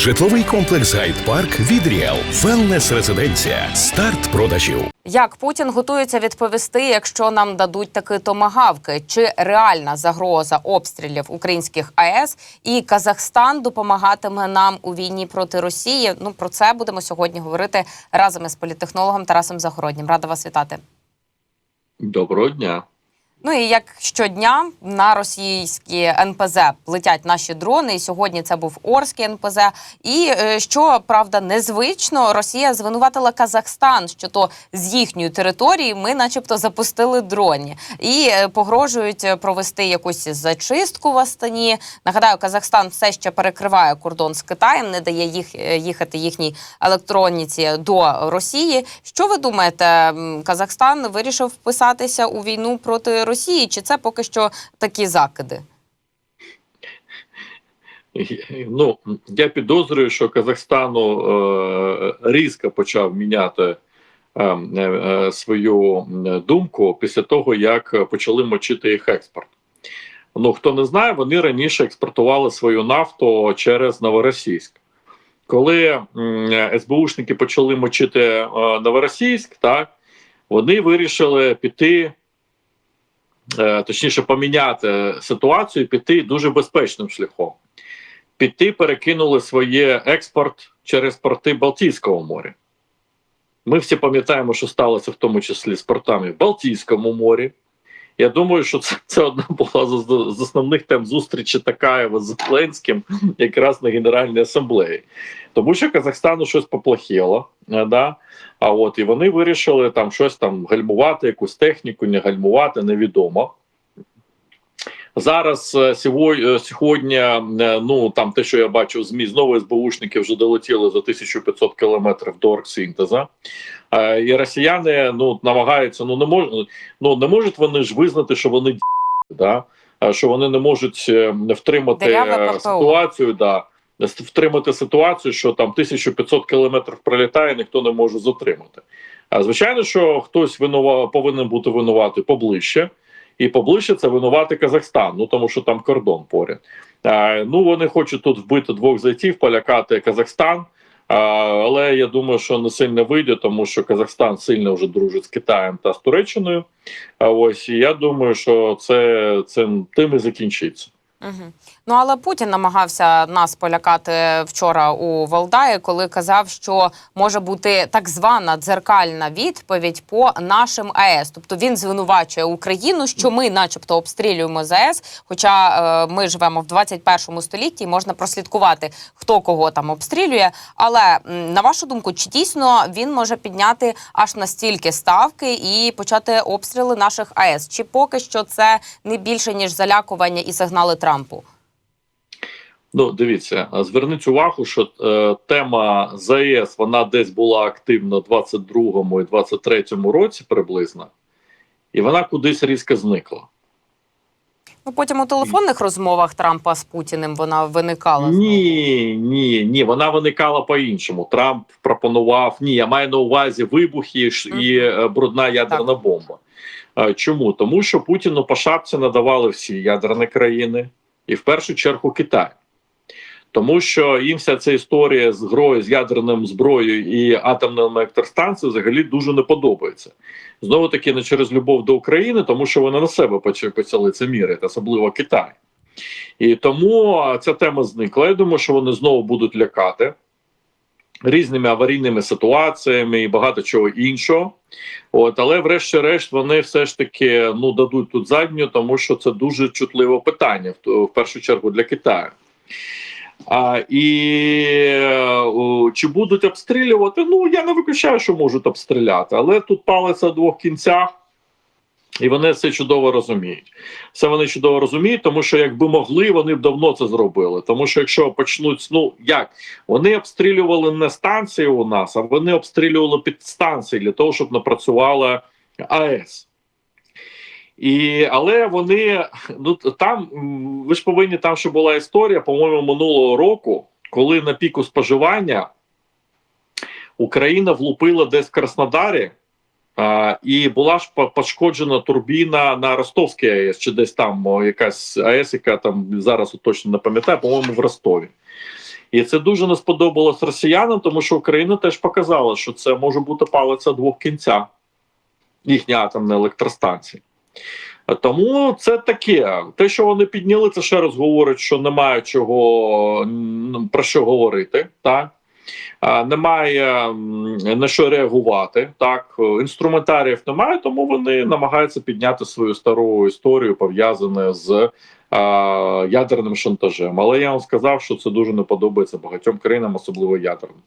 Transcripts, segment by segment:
Житловий комплекс Гайд Парк від Ріел. Велнес резиденція. Старт продажів. Як Путін готується відповісти, якщо нам дадуть таки томагавки? Чи реальна загроза обстрілів українських АЕС і Казахстан допомагатиме нам у війні проти Росії? Ну про це будемо сьогодні говорити разом із політтехнологом Тарасом Загороднім. Рада вас вітати. Доброго дня. Ну і як щодня на російські НПЗ летять наші дрони. І сьогодні це був Орський НПЗ. І е, що правда незвично, Росія звинуватила Казахстан, що то з їхньої території ми, начебто, запустили дроні і е, погрожують провести якусь зачистку в Астані. Нагадаю, Казахстан все ще перекриває кордон з Китаєм, не дає їх е, їхати їхній електроніці до Росії. Що ви думаєте, Казахстан вирішив вписатися у війну проти Росії? Чи це поки що такі закиди? Ну, я підозрюю, що Казахстану е, різко почав міняти е, е, свою думку після того, як почали мочити їх експорт. Ну, хто не знає, вони раніше експортували свою нафту через Новоросійськ. Коли м, СБУшники почали мочити е, Новоросійськ, так, вони вирішили піти, е, точніше, поміняти ситуацію, піти дуже безпечним шляхом. Піти перекинули своє експорт через порти Балтійського моря. Ми всі пам'ятаємо, що сталося в тому числі з портами в Балтійському морі. Я думаю, що це, це одна була з, з основних тем зустрічі Такаєва з Зеленським якраз на Генеральній асамблеї. Тому що Казахстану щось поплохіло, е, да? а от і вони вирішили там щось там гальмувати, якусь техніку, не гальмувати, невідомо. Зараз е, сьогодні, сьогодні, е, ну там те, що я бачив, змі знову СБУшники вже долетіли за 1500 кілометрів до оргсинтеза. І росіяни ну намагаються, ну не можуть, ну не можуть вони ж визнати, що вони да? що вони не можуть е, втримати е, ситуацію. Да, втримати ситуацію, що там 1500 кілометрів пролітає, ніхто не може затримати. А звичайно, що хтось винува повинен бути винуватий поближче. І поближче це винувати Казахстан, ну тому що там кордон поряд. А, ну вони хочуть тут вбити двох зайців, полякати Казахстан. Але я думаю, що не сильно вийде, тому що Казахстан сильно вже дружить з Китаєм та з Туреччиною. А ось і я думаю, що це, це тим і закінчиться. Угу. Ну але Путін намагався нас полякати вчора у Валдаї, коли казав, що може бути так звана дзеркальна відповідь по нашим АЕС. Тобто він звинувачує Україну, що ми, начебто, обстрілюємо ЗАЕС. Хоча е, ми живемо в 21 столітті, і можна прослідкувати, хто кого там обстрілює. Але на вашу думку, чи дійсно він може підняти аж настільки ставки і почати обстріли наших АЕС? Чи поки що це не більше ніж залякування і сигнали Трампу? Ну, дивіться, зверніть увагу, що е, тема ЗАЕС вона десь була активна в 22-му і 23-му році приблизно, і вона кудись різко зникла. Ну, потім у телефонних розмовах Трампа з Путіним вона виникала. Ні, ні, ні, вона виникала по-іншому. Трамп пропонував ні, я маю на увазі вибухи і е, брудна ядерна бомба. Е, Чому? Тому що Путіну по шапці надавали всі ядерні країни, і в першу чергу Китай. Тому що їм вся ця історія з грою, з ядерним зброєю і атомними електростанціями взагалі дуже не подобається. Знову таки не через любов до України, тому що вони на себе почали це міряти, особливо Китай. І тому ця тема зникла. Я думаю, що вони знову будуть лякати різними аварійними ситуаціями і багато чого іншого. От, але, врешті-решт, вони все ж таки ну дадуть тут задню, тому що це дуже чутливе питання, в першу чергу для Китаю. А, і е, о, чи будуть обстрілювати? Ну я не виключаю, що можуть обстріляти, але тут палиться в двох кінцях. І вони це чудово розуміють. Це вони чудово розуміють, тому що якби могли, вони б давно це зробили. Тому що якщо почнуть, ну як вони обстрілювали не станції у нас, а вони обстрілювали підстанції для того, щоб напрацювала АЕС. І, але вони ну там ви ж повинні там, що була історія, по-моєму, минулого року, коли на піку споживання Україна влупила десь в Краснодарі. А, і була ж пошкоджена турбіна на Ростовській АЕС, чи десь там якась АЕС, яка там зараз точно не пам'ятаю, по-моєму, в Ростові. І це дуже не сподобалось росіянам, тому що Україна теж показала, що це може бути палиця двох кінця їхня атомна електростанція. Тому це таке. Те, що вони підняли, це ще раз говорить, що немає чого про що говорити. Так немає на що реагувати. Так інструментаріїв немає, тому вони намагаються підняти свою стару історію, пов'язану з а, ядерним шантажем. Але я вам сказав, що це дуже не подобається багатьом країнам, особливо ядерним.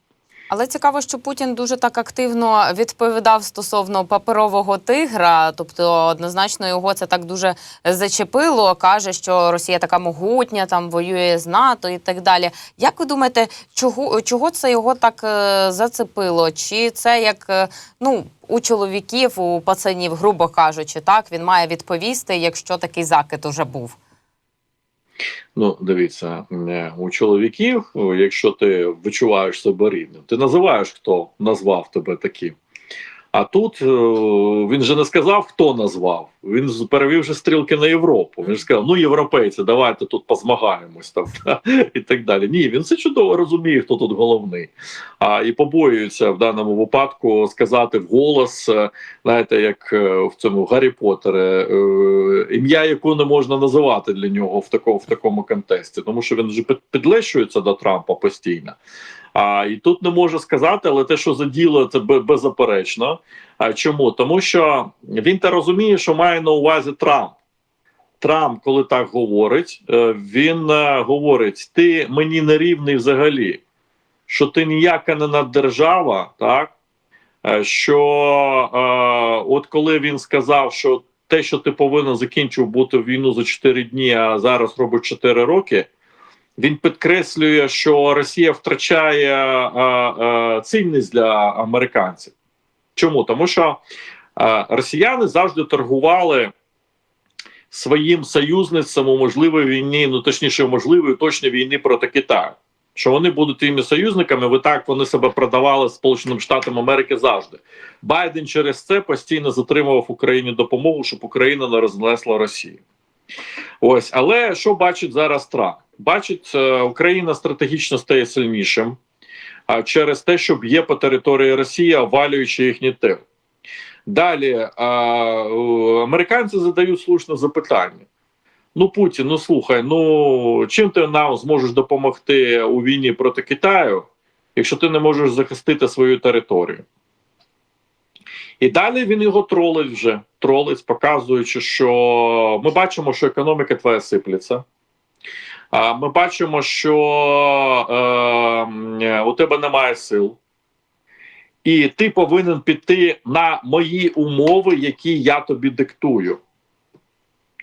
Але цікаво, що Путін дуже так активно відповідав стосовно паперового тигра. Тобто, однозначно його це так дуже зачепило. каже, що Росія така могутня, там воює з НАТО і так далі. Як ви думаєте, чого чого це його так е, зацепило? Чи це як е, ну у чоловіків, у пацанів, грубо кажучи, так він має відповісти, якщо такий закид уже був? Ну, дивіться, е, у чоловіків, якщо ти відчуваєш себе рівним, ти називаєш, хто назвав тебе таким. А тут е, він же не сказав, хто назвав. Він перевів же стрілки на Європу. Він ж сказав: ну, європейці, давайте тут позмагаємось там та, і так далі. Ні, він це чудово розуміє, хто тут головний. А і побоюється в даному випадку сказати вголос, е, знаєте, як е, в цьому Гаррі Поттері, ім'я, яку не можна називати для нього в такому в такому контексті, тому що він вже під- підлещується до Трампа постійно. А і тут не можу сказати, але те, що за діло, це беззаперечно. А чому? Тому що він та розуміє, що має на увазі Трамп. Трамп, коли так говорить, е, він е, говорить: ти мені не рівний взагалі, що ти ніяка не наддержава, так? Е, Що е, от коли він сказав, що те, що ти повинен закінчив бути війну за 4 дні, а зараз робить 4 роки. Він підкреслює, що Росія втрачає е, е, цінність для американців. Чому? Тому що е, росіяни завжди торгували своїм союзницям у можливій війні, ну точніше, можливої точно війни проти Китаю. Що вони будуть тими союзниками, ви так вони себе продавали Сполученим Штатам Америки завжди. Байден через це постійно затримував Україні допомогу, щоб Україна не рознесла Росію. Ось, але що бачить зараз Трамп? Бачить, е, Україна стратегічно стає сильнішим через те, що б'є по території Росії, овалюючи їхній тил. Далі американці задають слушне запитання. Ну, Путін, ну слухай, ну чим ти нам зможеш допомогти у війні проти Китаю, якщо ти не можеш захистити свою територію? І далі він його тролить вже, тролить, показуючи, що ми бачимо, що економіка твоя сипляться. Ми бачимо, що е, у тебе немає сил, і ти повинен піти на мої умови, які я тобі диктую.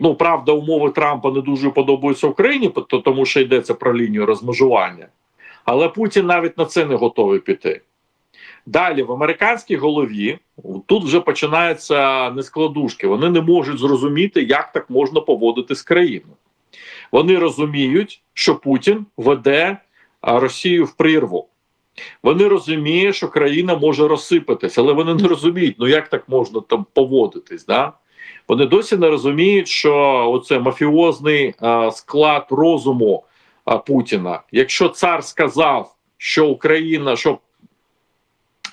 Ну, правда, умови Трампа не дуже подобаються Україні, тому що йдеться про лінію розмежування. Але Путін навіть на це не готовий піти. Далі в американській голові тут вже починаються нескладушки. Вони не можуть зрозуміти, як так можна поводити з країною. Вони розуміють, що Путін веде Росію в прірву. Вони розуміють, що країна може розсипатися, але вони не розуміють, ну як так можна там поводитись. Да? Вони досі не розуміють, що оце мафіозний а, склад розуму а, Путіна. Якщо цар сказав, що Україна, що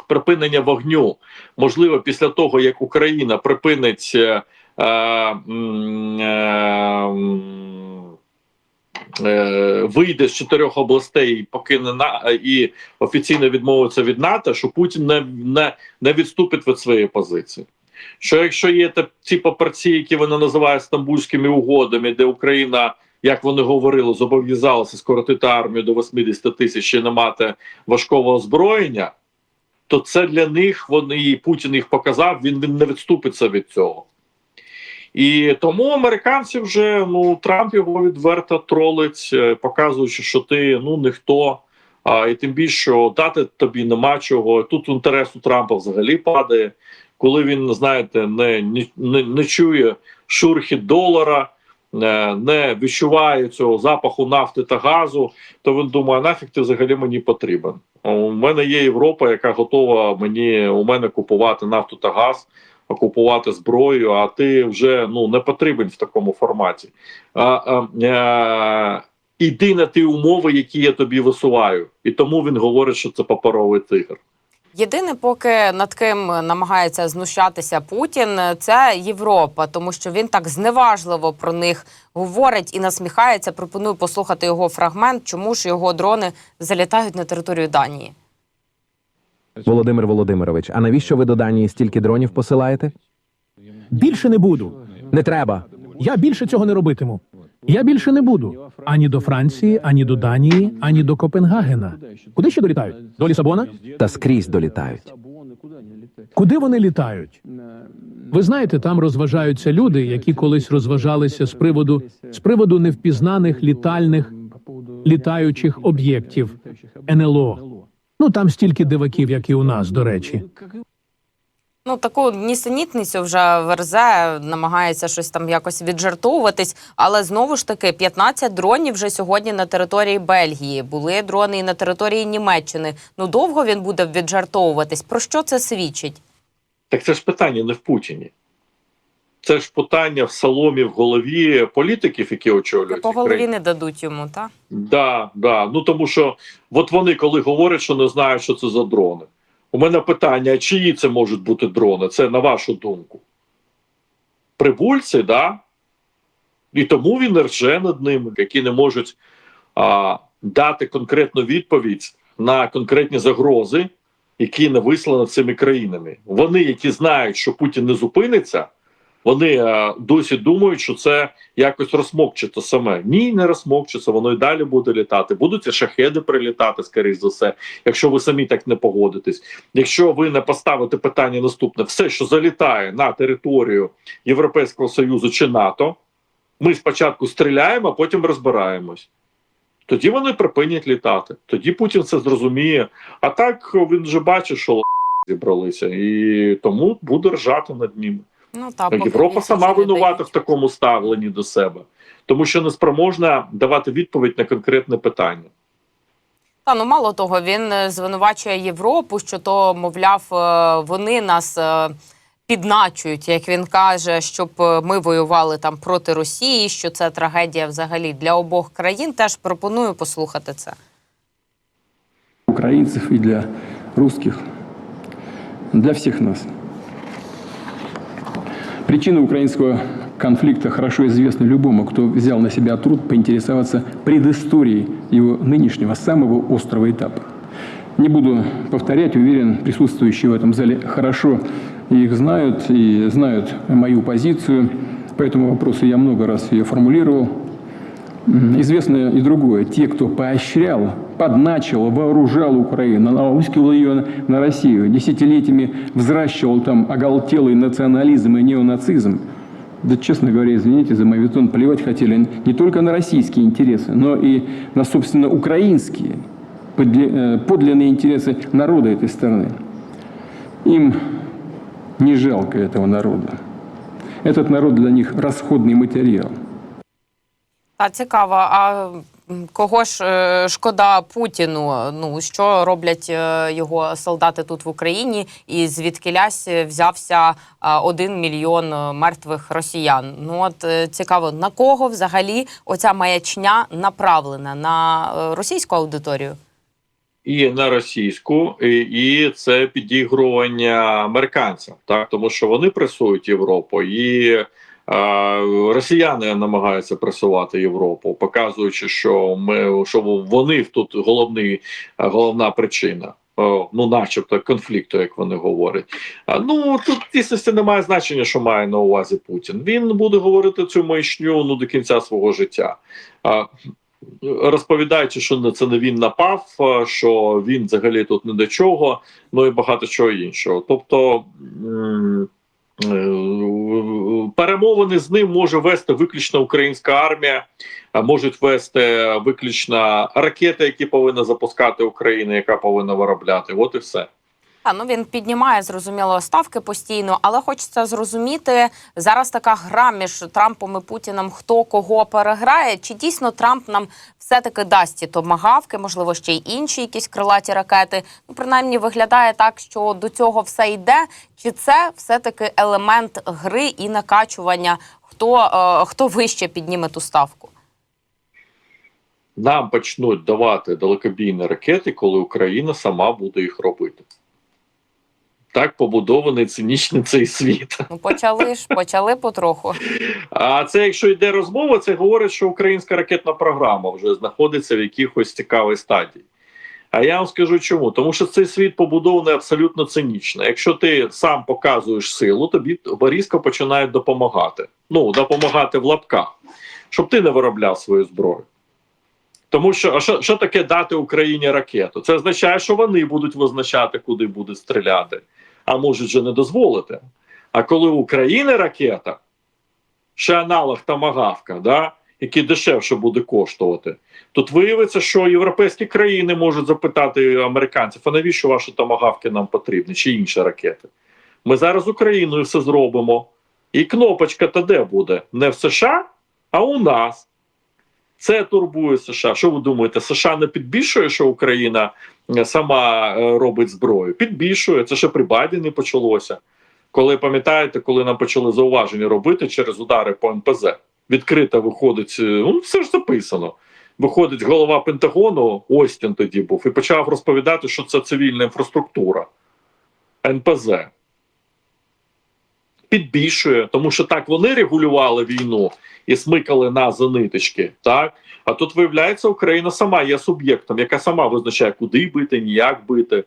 припинення вогню можливо після того, як Україна припинить е, е, е, м, е, вийде з чотирьох областей і покине на і офіційно відмовиться від НАТО, що Путін не, не, не відступить від своєї позиції. Що якщо є ті папірці, які вони називають стамбульськими угодами, де Україна, як вони говорили, зобов'язалася скоротити армію до 80 тисяч і не мати важкого озброєння, то це для них вони і Путін їх показав, він, він не відступиться від цього. І тому американці вже ну Трамп його відверто тролить, е, показуючи, що ти ну ніхто. А і тим більше дати тобі нема чого. Тут інтерес у Трампа взагалі падає, коли він, знаєте, не, не, не чує шурхіт долара, е, не відчуває цього запаху нафти та газу, то він думає, нафіг ти взагалі мені потрібен. У мене є Європа, яка готова мені у мене купувати нафту та газ, купувати зброю, а ти вже ну не потрібен в такому форматі. А, а, а, іди на ті умови, які я тобі висуваю. І тому він говорить, що це паперовий тигр. Єдине, поки над ким намагається знущатися Путін, це Європа, тому що він так зневажливо про них говорить і насміхається. Пропоную послухати його фрагмент, чому ж його дрони залітають на територію Данії. Володимир Володимирович, а навіщо ви до Данії стільки дронів посилаєте? Більше не буду. Не треба. Я більше цього не робитиму. Я більше не буду ані до Франції, ані до Данії, ані до Копенгагена. Куди ще долітають? До Лісабона? Та скрізь долітають. Куди вони літають? Ви знаєте, там розважаються люди, які колись розважалися з приводу з приводу невпізнаних літальних літаючих об'єктів НЛО. Ну там стільки диваків, як і у нас, до речі. Ну, таку нісенітницю вже верзе, намагається щось там якось віджартовуватись. Але знову ж таки, 15 дронів вже сьогодні на території Бельгії. Були дрони і на території Німеччини. Ну довго він буде віджартовуватись. Про що це свідчить? Так це ж питання не в Путіні. Це ж питання в соломі в голові політиків, які очолюють. По голові країну. не дадуть йому, так? Да, да. Ну тому що от вони, коли говорять, що не знають, що це за дрони. У мене питання: чиї це можуть бути дрони? Це на вашу думку? Прибульці, да? І тому він рже над ними, які не можуть а, дати конкретну відповідь на конкретні загрози, які не вислані цими країнами. Вони, які знають, що Путін не зупиниться, вони досі думають, що це якось розмокчиться саме. Ні, не розмокчиться, воно і далі буде літати. Будуть шахеди прилітати, скоріш за все, якщо ви самі так не погодитесь. Якщо ви не поставите питання наступне, все, що залітає на територію Європейського Союзу чи НАТО, ми спочатку стріляємо, а потім розбираємось. Тоді вони припинять літати. Тоді Путін це зрозуміє. А так він вже бачить, що зібралися, і тому буде ржати над ними. Ну та Європа сама винувата в такому ставленні до себе, тому що не спроможна давати відповідь на конкретне питання. Та ну мало того, він е, звинувачує Європу, що то, мовляв, е, вони нас е, підначують, як він каже, щоб ми воювали там проти Росії, що це трагедія взагалі для обох країн. Теж пропоную послухати це. украинцев и для русских, для всех нас. Причины украинского конфликта хорошо известны любому, кто взял на себя труд поинтересоваться предысторией его нынешнего самого острого этапа. Не буду повторять, уверен, присутствующие в этом зале хорошо их знают и знают мою позицию. По этому вопросу я много раз ее формулировал. Известно и другое. Те, кто поощрял, подначил, вооружал Украину, наускивал ее на Россию, десятилетиями взращивал там оголтелый национализм и неонацизм, да, честно говоря, извините за мавитон, плевать хотели не только на российские интересы, но и на, собственно, украинские, э, подлинные интересы народа этой страны. Им не жалко этого народа. Этот народ для них расходный материал. Та цікаво, а кого ж е, шкода Путіну? Ну що роблять е, його солдати тут в Україні, і звідкилясь взявся один мільйон е, мертвих росіян? Ну от цікаво, на кого взагалі оця маячня направлена на російську аудиторію? і на російську, і, і це підігрування американцям, так тому що вони пресують Європу, і росіяни намагаються пресувати Європу, показуючи, що ми що вони тут головний головна причина. Ну, начебто, конфлікту, як вони говорять. Ну тут дійсності немає значення, що має на увазі Путін. Він буде говорити цю маячню ну до кінця свого життя. Розповідаючи, що це не він напав, що він взагалі тут не до чого, ну і багато чого іншого. Тобто перемовини з ним може вести виключно українська армія, можуть вести виключно ракети, які повинна запускати Україна, яка повинна виробляти. От і все. А, ну він піднімає зрозуміло ставки постійно, але хочеться зрозуміти зараз така гра між Трампом і Путіним, хто кого переграє. Чи дійсно Трамп нам все-таки дасть ті томагавки, можливо, ще й інші якісь крилаті ракети? Ну, принаймні виглядає так, що до цього все йде. Чи це все-таки елемент гри і накачування? Хто, е, хто вище підніме ту ставку? нам почнуть давати далекобійні ракети, коли Україна сама буде їх робити. Так побудований цинічний цей світ. Ну почали ж, почали потроху. А це, якщо йде розмова, це говорить, що українська ракетна програма вже знаходиться в якихось цікавій стадії. А я вам скажу чому? Тому що цей світ побудований абсолютно цинічно. Якщо ти сам показуєш силу, тобі різко починають допомагати. Ну, допомагати в лапках, щоб ти не виробляв свою зброю. Тому що а що, що таке дати Україні ракету? Це означає, що вони будуть визначати, куди будуть стріляти, а можуть же не дозволити. А коли України ракета, ще аналог Тамагавка, да, який дешевше буде коштувати, тут виявиться, що європейські країни можуть запитати американців: а навіщо ваші тамагавки нам потрібні, чи інші ракети? Ми зараз Україною все зробимо. І кнопочка то де буде? Не в США, а у нас. Це турбує США. Що ви думаєте? США не підбільшує, що Україна е, сама е, робить зброю? Підбільшує. Це ще при Байдені почалося. Коли пам'ятаєте, коли нам почали зауваження робити через удари по НПЗ, відкрито виходить, е, ну все ж записано. Виходить голова Пентагону, Остін тоді був, і почав розповідати, що це цивільна інфраструктура. НПЗ. Підбільшує, тому що так вони регулювали війну і смикали нас за ниточки. Так а тут виявляється, Україна сама є суб'єктом, яка сама визначає, куди бити, ніяк бити.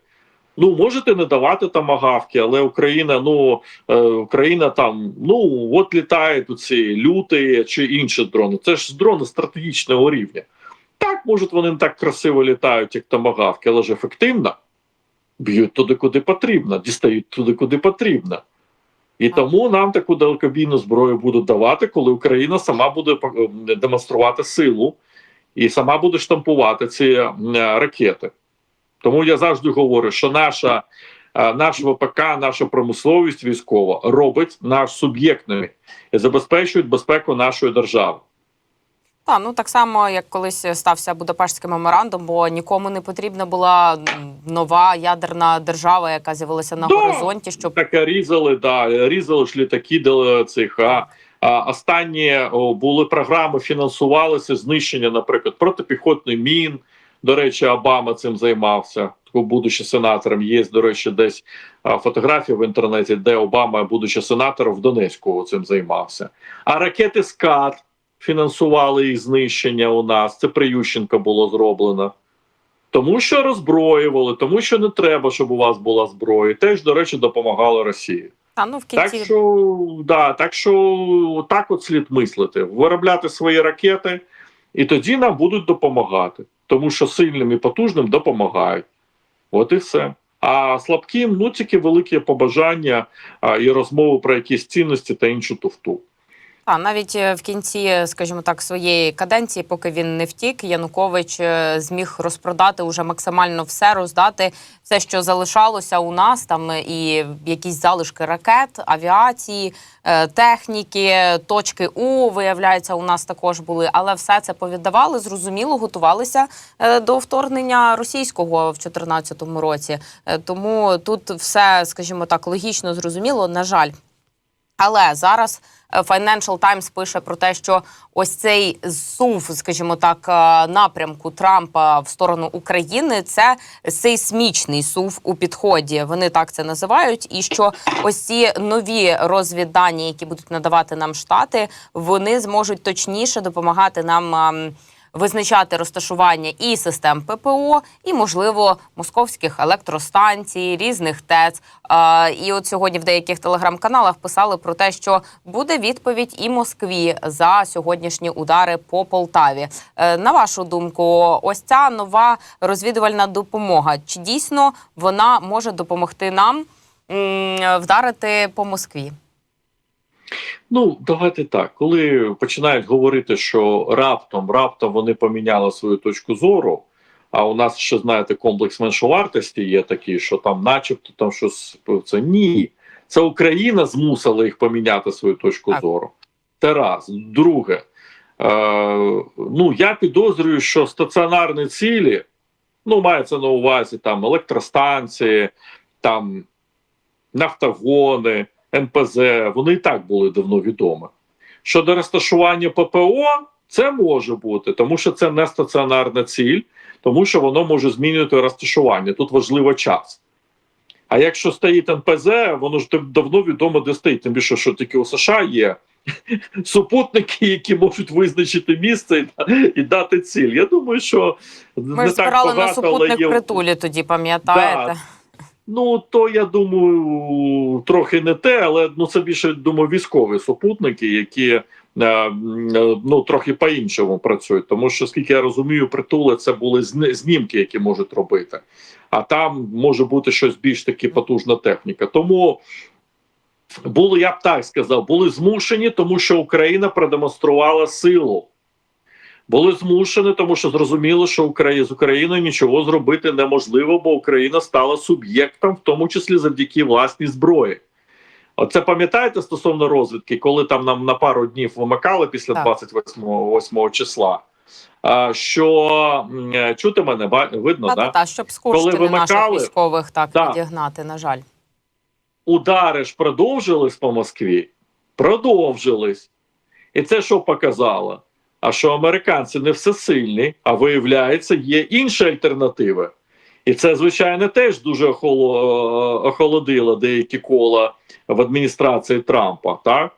Ну можете не давати тамагавки, але Україна, ну е, Україна там, ну от літають оці люти чи інші дрони. Це ж дрони стратегічного рівня. Так, може, вони не так красиво літають, як тамагавки, але ж ефективно. Б'ють туди, куди потрібно, дістають туди, куди потрібно. І тому нам таку далекобійну зброю будуть давати, коли Україна сама буде е, демонструвати силу і сама буде штампувати ці е, ракети. Тому я завжди говорю, що наша, е, наш ВПК, наша промисловість військова робить нас суб'єктними і забезпечують безпеку нашої держави. Так, ну так само, як колись стався Будапештський меморандум, бо нікому не потрібна була нова ядерна держава, яка з'явилася на Да. горизонті, щоб таке різали, да, різали ж літаки до цих. А, а останні о, були програми, фінансувалися знищення, наприклад, протипіхотних мін. До речі, Обама цим займався. Будучи сенатором, є, до речі, десь фотографії в інтернеті, де Обама, будучи сенатором, в Донецьку цим займався. А ракети СКАД фінансували їх знищення у нас. Це при Ющенко було зроблено. Тому що роззброювали, тому що не треба, щоб у вас була зброя. Теж, до речі, допомагало Росії. та ну в Так що, да, так що так от слід мислити, виробляти свої ракети, і тоді нам будуть допомагати, тому що сильним і потужним допомагають. От і все. А слабким ну тільки велике побажання а, і розмови про якісь цінності та іншу туфту. Та навіть е, в кінці, скажімо так, своєї каденції, поки він не втік, Янукович е, зміг розпродати уже максимально все, роздати все, що залишалося у нас. Там е, і якісь залишки ракет, авіації, е, техніки, точки У виявляється, у нас також були. Але все це повіддавали, зрозуміло, готувалися е, до вторгнення російського в 2014 році. Е, Тому тут все, скажімо так, логічно зрозуміло. На жаль. Але зараз е, Financial Times пише про те, що ось цей зсув, скажімо так, е, напрямку Трампа в сторону України це сейсмічний сув у підході. Вони так це називають. І що ось ці нові розвіддані, які будуть надавати нам штати, вони зможуть точніше допомагати нам. Визначати розташування і систем ППО, і можливо московських електростанцій, різних ТЕЦ. І от сьогодні в деяких телеграм-каналах писали про те, що буде відповідь і Москві за сьогоднішні удари по Полтаві. Е, на вашу думку, ось ця нова розвідувальна допомога. Чи дійсно вона може допомогти нам вдарити по Москві? Ну, давайте так. Коли починають говорити, що раптом, раптом вони поміняли свою точку зору. А у нас ще знаєте, комплекс меншовартості є такий, що там, начебто, там щось це ні. Це Україна змусила їх поміняти свою точку Так. зору. Це раз. Друге, е, ну я підозрюю, що стаціонарні цілі, ну, мається на увазі там електростанції, там нафтогони, НПЗ, вони і так були давно відомі. Щодо розташування ППО, Це може бути, тому що це не стаціонарна ціль, тому що воно може змінювати розташування. Тут важливо час. А якщо стоїть НПЗ, воно ж давно відомо, де стоїть. Тим більше, що тільки у США є супутники, які можуть визначити місце і, і дати ціль. Я думаю, що Ми не ж так збирали на багато, але є... притулі тоді, пам'ятаєте? Ну, то я думаю, трохи не те, але ну це більше думаю, військові супутники, які е, ну трохи по-іншому працюють. Тому що, скільки я розумію, притули це були знімки, які можуть робити. А там може бути щось більш таки потужна техніка. Тому були, я б так сказав, були змушені, тому що Україна продемонструвала силу. Були змушені, тому що зрозуміло, що Україна з Україною нічого зробити неможливо, бо Україна стала суб'єктом, в тому числі завдяки власній зброї. Оце пам'ятаєте стосовно розвідки, коли там нам на пару днів вимикали після 28 8 числа. Що е, чути мене видно, Та, да? та, та, щоб Коли наших вимикали- військових так Так. відігнати, на жаль. удари ж продовжились по Москві? Продовжились. І це що показало? А що американці не всесильні, а виявляється, є інші альтернативи. І це, звичайно, теж дуже охолодило деякі кола в адміністрації Трампа, так?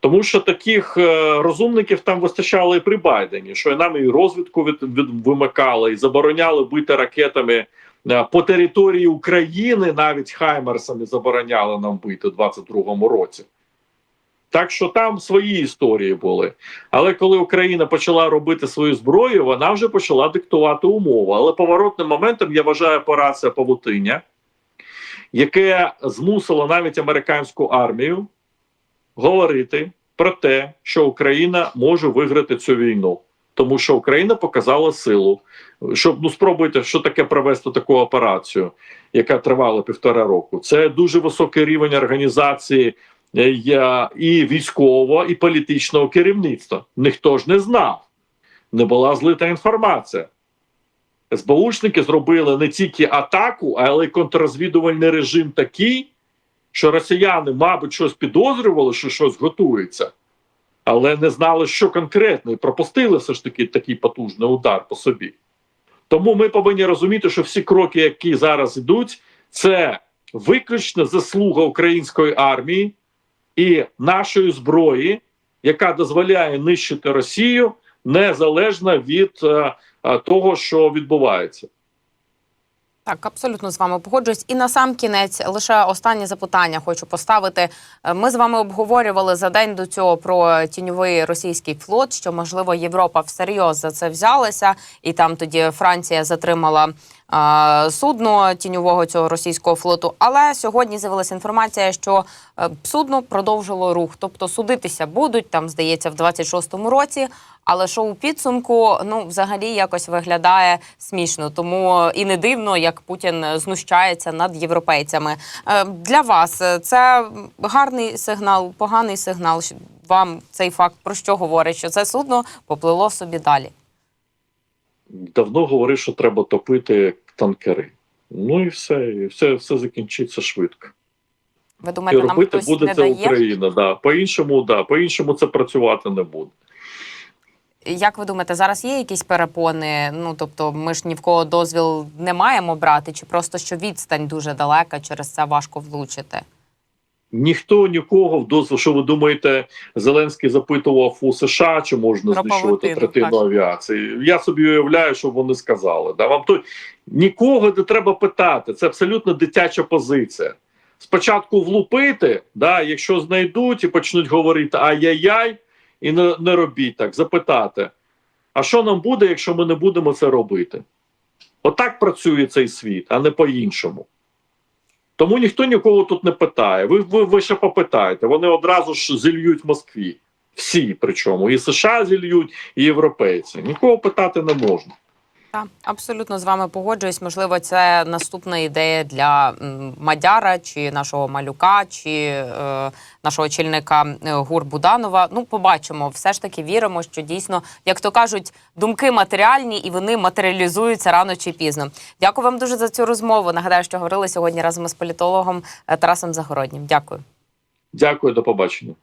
Тому що таких е, розумників там вистачало і при Байдені, що і нам і розвідку від, від, вимикали, і забороняли бити ракетами е, по території України, навіть Хаймерсами забороняли нам бити у 22-му році. Так що там свої історії були. Але коли Україна почала робити свою зброю, вона вже почала диктувати умови. Але поворотним моментом я вважаю операція Павутиння, яке змусило навіть американську армію говорити про те, що Україна може виграти цю війну, тому що Україна показала силу. Щоб ну спробуйте, що таке провести таку операцію, яка тривала півтора року. Це дуже високий рівень організації і військового, і політичного керівництва. Ніхто ж не знав, не була злита інформація. СБУшники зробили не тільки атаку, але й контррозвідувальний режим такий, що росіяни, мабуть, щось підозрювали, що щось готується, але не знали, що конкретно, і пропустили все ж таки такий потужний удар по собі. Тому ми повинні розуміти, що всі кроки, які зараз йдуть, це виключно заслуга української армії і нашої зброї, яка дозволяє нищити Росію незалежно від е, е, того, що відбувається. Так, абсолютно з вами погоджуюсь. І на сам кінець лише останнє запитання хочу поставити. Е, Ми з вами обговорювали за день до цього про тіньовий російський флот, що можливо Європа всерйоз за це взялася, і там тоді Франція затримала е, судно тіньового цього російського флоту. Але сьогодні з'явилася інформація, що е, судно продовжило рух, тобто судитися будуть там, здається, в 26-му році. Але що у підсумку ну взагалі якось виглядає смішно, тому і не дивно, як Путін знущається над європейцями. Е, Для вас е, це гарний сигнал, поганий сигнал. Вам цей факт про що говорить? Що це судно поплило собі далі? давно говорив, що треба топити танкери. Ну і все, і все, все закінчиться швидко. Ви І думаєте, нам робити хтось буде не це дає? Україна. Да. По-іншому, да. По-іншому це працювати не буде. Як ви думаєте, зараз є якісь перепони? Ну тобто, ми ж ні в кого дозвіл не маємо брати, чи просто що відстань дуже далека, через це важко влучити? Ніхто нікого в дозвіл, що ви думаєте, Зеленський запитував у США, чи можна Про знищувати третину так. авіації. Я собі уявляю, що вони сказали. Да? Вам то нікого не треба питати. Це абсолютно дитяча позиція. Спочатку влупити, да, якщо знайдуть і почнуть говорити ай-яй-яй, і не, не робіть так, запитати. А що нам буде, якщо ми не будемо це робити? Отак працює цей світ, а не по-іншому. Тому ніхто нікого тут не питає. Ви, ви, ви ще попитаєте. Вони одразу ж зільють Москві. Всі причому. І США зільють, і європейці. Нікого питати не можна. Так, абсолютно з вами погоджуюсь. Можливо, це наступна ідея для Мадяра чи нашого малюка, чи е, нашого очільника е, ГУР Буданова. Ну, побачимо. Все ж таки віримо, що дійсно, як то кажуть, думки матеріальні і вони матеріалізуються рано чи пізно. Дякую вам дуже за цю розмову. Нагадаю, що говорили сьогодні разом із політологом е, Тарасом Загороднім. Дякую. Дякую, до побачення.